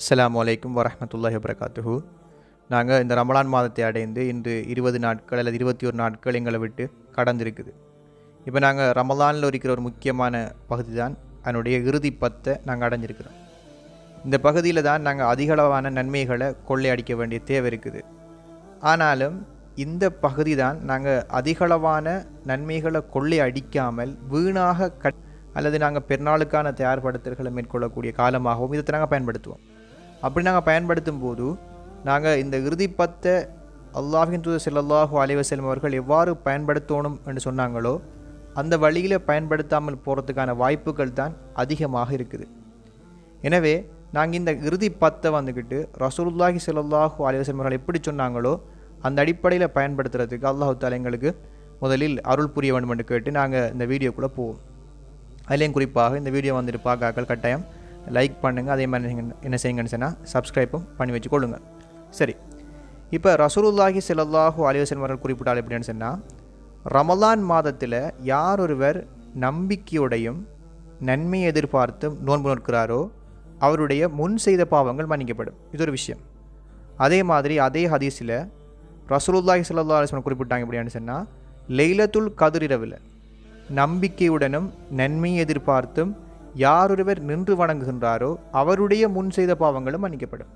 அஸ்லாம் அலைக்கும் வரஹ்மத்துல்லாஹி வபரகாத்துஹு. நாங்கள் இந்த ரமலான் மாதத்தை அடைந்து இன்று இருபது நாட்கள் அல்லது இருபத்தி ஒரு நாட்கள் எங்களை விட்டு கடந்திருக்குது. இப்போ நாங்கள் ரமலானில் இருக்கிற ஒரு முக்கியமான பகுதி தான் அதனுடைய இறுதி பத்தை நாங்கள் அடைஞ்சிருக்கிறோம். இந்த பகுதியில் தான் நாங்கள் அதிகளவான நன்மைகளை கொள்ளையடிக்க வேண்டிய தேவை இருக்குது. ஆனாலும் இந்த பகுதி தான் நாங்கள் அதிகளவான நன்மைகளை கொள்ளை அடிக்காமல் வீணாக கட் அல்லது நாங்கள் பெருநாளுக்கான தயார்படுத்தல்களை மேற்கொள்ளக்கூடிய காலமாகவும் இதை நாங்கள் பயன்படுத்துவோம். அப்படி நாங்கள் பயன்படுத்தும் போது நாங்கள் இந்த இறுதிப்பத்தை அல்லாஹின் தூது செல்லல்லாஹு அலைஹி அவர்கள் எவ்வாறு பயன்படுத்தணும் என்று சொன்னாங்களோ அந்த வழியில் பயன்படுத்தாமல் போகிறதுக்கான வாய்ப்புகள் தான் அதிகமாக இருக்குது. எனவே நாங்கள் இந்த இறுதி பத்தை வந்துக்கிட்டு ரசூலுல்லாஹி செல்லல்லாஹு அலைஹி அவர்கள் எப்படி சொன்னாங்களோ அந்த அடிப்படையில் பயன்படுத்துறதுக்கு அல்லாஹு தாலா எங்களுக்கு முதலில் அருள் புரிய வேண்டும் என்று கேட்டு நாங்கள் இந்த வீடியோக்குள்ளே போவோம். அதுலேயும் குறிப்பாக இந்த வீடியோ வந்துட்டு பார்க்காக்கள் கட்டாயம் லைக் பண்ணுங்கள் அதே மாதிரி நீங்கள் என்ன செய்யுங்கன்னு சொன்னால் சப்ஸ்கிரைப்பும் பண்ணி வச்சுக்கொள்ளுங்க. சரி. இப்போ ரசூலுல்லாஹி ஸல்லல்லாஹு அலிவசன் அவர்கள் குறிப்பிட்டால் எப்படின்னு சொன்னால் ரமலான் மாதத்தில் யார் ஒருவர் நம்பிக்கையோடையும் நன்மையை எதிர்பார்த்தும் நோன்பு நோக்கிறாரோ அவருடைய முன் செய்த பாவங்கள் மன்னிக்கப்படும். இது ஒரு விஷயம். அதே மாதிரி அதே ஹதீஸில் ரசூலுல்லாஹி ஸல்லல்லாஹு அலைஹி குறிப்பிட்டாங்க எப்படின்னு சொன்னால் லைலத்துல் கதிரிரவில் நம்பிக்கையுடனும் நன்மையை எதிர்பார்த்தும் யாரொருவர் நின்று வணங்குகின்றாரோ அவருடைய முன் செய்த பாவங்களும் மன்னிக்கப்படும்.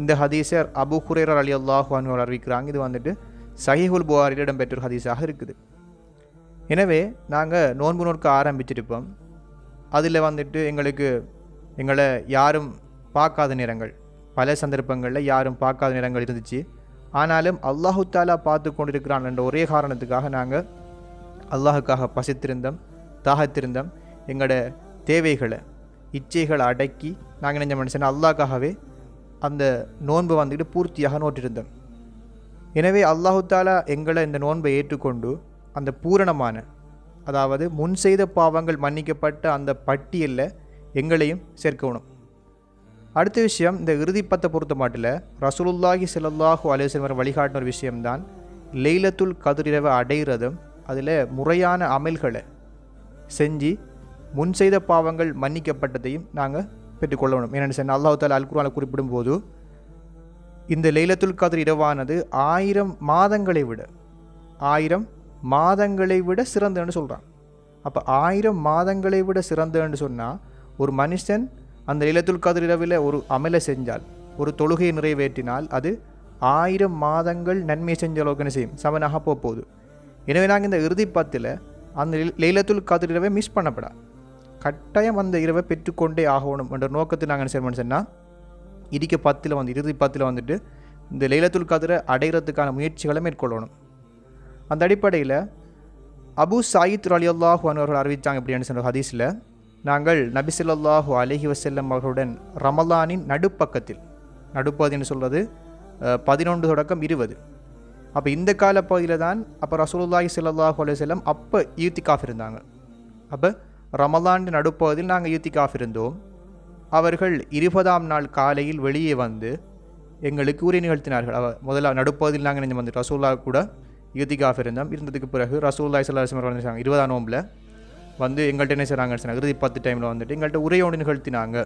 இந்த ஹதீஸர் அபு ஹுரேரர் அலி அல்லாஹ் அறிவிக்கிறாங்க. இது வந்துட்டு சஹிஹுல் புகாரில் இடம்பெற்ற ஹதீஸாக இருக்குது. எனவே நாங்கள் நோன்பு நோக்க ஆரம்பிச்சிருப்போம். அதில் வந்துட்டு எங்களுக்கு எங்களை யாரும் பார்க்காத நிறங்கள் பல சந்தர்ப்பங்களில் யாரும் பார்க்காத நிறங்கள் இருந்துச்சு. ஆனாலும் அல்லாஹு தாலா பார்த்து கொண்டிருக்கிறான் என்ற ஒரே காரணத்துக்காக நாங்கள் அல்லாஹுக்காக பசித்திருந்தோம் தாகத்திருந்தோம். எங்களோட தேவைகளை இச்சைகளை அடக்கி நாங்கள் நினைஞ்ச மனுஷன் அல்லாக்காகவே அந்த நோன்பை வந்துக்கிட்டு பூர்த்தியாக நோட்டிருந்தோம் எனவே அல்லாஹு தாலா எங்களை இந்த நோன்பை ஏற்றுக்கொண்டு அந்த பூரணமான அதாவது முன் செய்த பாவங்கள் மன்னிக்கப்பட்ட அந்த பட்டியலில் எங்களையும் சேர்க்கணும். அடுத்த விஷயம் இந்த இறுதிப்பத்தை பொறுத்த மாட்டில் ரசூலுல்லாஹி ஸல்லல்லாஹு அலேசன் வழிகாட்டின ஒரு விஷயம்தான் லெய்லத்துல் கதிரிரவை அடைகிறதும் அதில் முறையான அமல்களை செஞ்சு முன் செய்த பாவங்கள் மன்னிக்கப்பட்டதையும் நாங்கள் பெற்றுக்கொள்ளணும். என்னென்னு சொன்னால் அல்லாஹு தாலா அல் குறிப்பிடும் போது இந்த லைலத்துல் கதிர் இரவானது ஆயிரம் மாதங்களை விட ஆயிரம் மாதங்களை விட சிறந்தன்னு சொல்கிறான் அப்போ ஆயிரம் மாதங்களை விட சிறந்தன்னு சொன்னால் ஒரு மனுஷன் அந்த லைலத்துல் கதிர் இரவில் ஒரு அமலை செஞ்சால் ஒரு தொழுகையை நிறைவேற்றினால் அது ஆயிரம் மாதங்கள் நன்மை செஞ்ச அளவுக்கு செய்யும்? சமனாக போக போகுது. எனவே நாங்கள் இந்த இறுதி பத்தில் அந்த லைலத்துல் கதிர் இரவை மிஸ் பண்ணப்படா கட்டாயம் அந்த இரவை பெற்றுக்கொண்டே ஆகணும் என்ற நோக்கத்தை நாங்கள் என்ன செய்யணும்னு சொன்னால் இடிக்க பத்தில் வந்து இறுதி பத்தில் வந்துட்டு இந்த லைலத்துல் கதிரை அடைகிறதுக்கான முயற்சிகளை மேற்கொள்ளணும். அந்த அடிப்படையில் அபு சாயித் அலி அல்லாஹு அவர்கள் அறிவித்தாங்க அப்படின்னு சொன்ன ஹதீஸில் நாங்கள் நபிசல்லாஹு அலஹி வசல்லம் அவர்களுடன் ரமலானின் நடுப்பக்கத்தில் நடுப்பகுதின்னு சொல்கிறது பதினொன்று தொடக்கம் இருபது. அப்போ இந்த காலப்பகுதியில் தான் அப்போ ரசூலுல்லாஹி சல்லாஹூ அலைஹி அப்போ அப்போ ஈத்திகாஃப் இருந்தாங்க. அப்போ ரமலாண்டு நடுப்பகுதியில் நாங்கள் ஈத்திகாஃப் இருந்தோம் அவர்கள் இருபதாம் நாள் காலையில் வெளியே வந்து எங்களுக்கு உரை நிகழ்த்தினார்கள். அவ முதல்ல நடுப்பகுதியில் நாங்கள் நெஞ்சு வந்து ரசூல்லா கூட ஈத்திகாஃப் இருந்தோம் இருந்ததுக்கு பிறகு ரசூல்லா சல்லா வந்தாங்க இருபதாம் நோம்பில் வந்து எங்கள்கிட்ட என்ன செய்கிறாங்க சொன்னாங்க. இறுதி பத்து டைமில் வந்துட்டு எங்கள்கிட்ட உரை ஒன்று நிகழ்த்தினாங்க.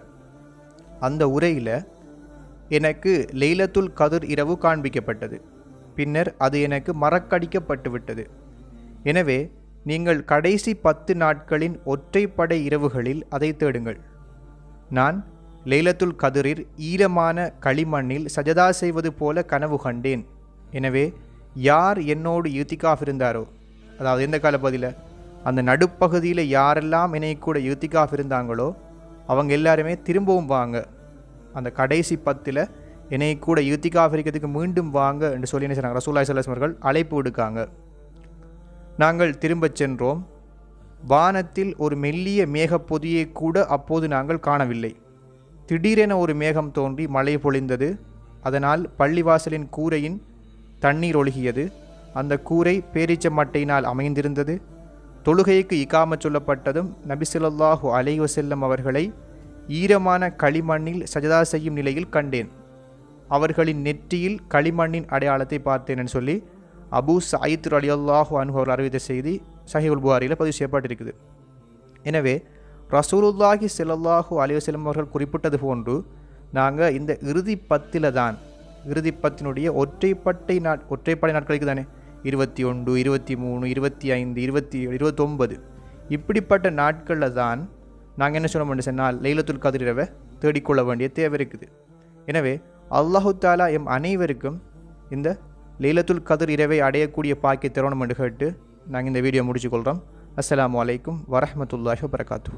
அந்த உரையில் எனக்கு லைலத்துல் கதிர் இரவு காண்பிக்கப்பட்டது. பின்னர் அது எனக்கு மறக்கடிக்கப்பட்டு விட்டது எனவே நீங்கள் கடைசி பத்து நாட்களின் ஒற்றைப்படை இரவுகளில் அதை தேடுங்கள். நான் லைலத்துல் கதிரில் ஈரமான களிமண்ணில் சஜதா செய்வது போல கனவு கண்டேன். எனவே யார் என்னோடு யூத்திகாஃப் இருந்தாரோ? அதாவது எந்த காலப்பகுதியில்? அந்த நடுப்பகுதியில் யாரெல்லாம் என்னை கூட யூத்திகாஃப் இருந்தாங்களோ அவங்க எல்லாருமே திரும்பவும் வாங்க. அந்த கடைசி பத்தில் என்னை கூட யூத்திகாஃப் இருக்கிறதுக்கு மீண்டும் வாங்க என்று சொல்லி என்ன சொன்னாங்க ரசூல்லாய் சல்லாஸ் அவர்கள் அழைப்பு விடுக்காங்க. நாங்கள் திரும்பச் சென்றோம். வானத்தில் ஒரு மெல்லிய மேகப்பொதியை கூட அப்போது நாங்கள் காணவில்லை. திடீரென ஒரு மேகம் தோன்றி மழை பொழிந்தது. அதனால் பள்ளிவாசலின் கூரையின் தண்ணீர் ஒழுகியது. அந்த கூரை பேரீச்சமட்டையினால் அமைந்திருந்தது. தொழுகைக்கு இக்காமச் சொல்லப்பட்டதும் நபிசுல்லாஹு அலைஹி வஸல்லம் அவர்களை ஈரமான களிமண்ணில் சஜதா செய்யும் நிலையில் கண்டேன். அவர்களின் நெற்றியில் களிமண்ணின் அடையாளத்தை பார்த்தேன்னு சொல்லி அபு சாயித் அலி அல்லாஹு அறிவித்த செய்தி சஹிபுல் புகாரியில் பதிவு செய்யப்பட்டிருக்குது. எனவே ரசூலுல்லாஹி செல்லல்லாஹு அலைஹி அவர்கள் குறிப்பிட்டது போன்று நாங்கள் இந்த இறுதி பத்தில் தான் இறுதி பத்தினுடைய ஒற்றைப்பட்டை நாட் ஒற்றைப்படை நாட்களுக்கு தானே? இருபத்தி ஒன்று இருபத்தி மூணு இருபத்தி ஐந்து இருபத்தி ஏழு இருபத்தொம்பது இப்படிப்பட்ட நாட்களில் தான் நாங்கள் என்ன சொல்ல முடியும் சொன்னால் லைலத்துல் கதிரவை தேடிக்கொள்ள வேண்டிய தேவை இருக்குது. எனவே அல்லாஹு தாலா எம் அனைவருக்கும் இந்த லீலத்துல் கதிர் இரவை அடையக்கூடிய பாக்கிய திறவனம் என்று கேட்டு நாங்கள் இந்த வீடியோ முடிச்சுக்கொள்கிறோம். அஸ்லாம் அலைக்கும் வரஹ்மத்துல்லாஹி வரகாத்து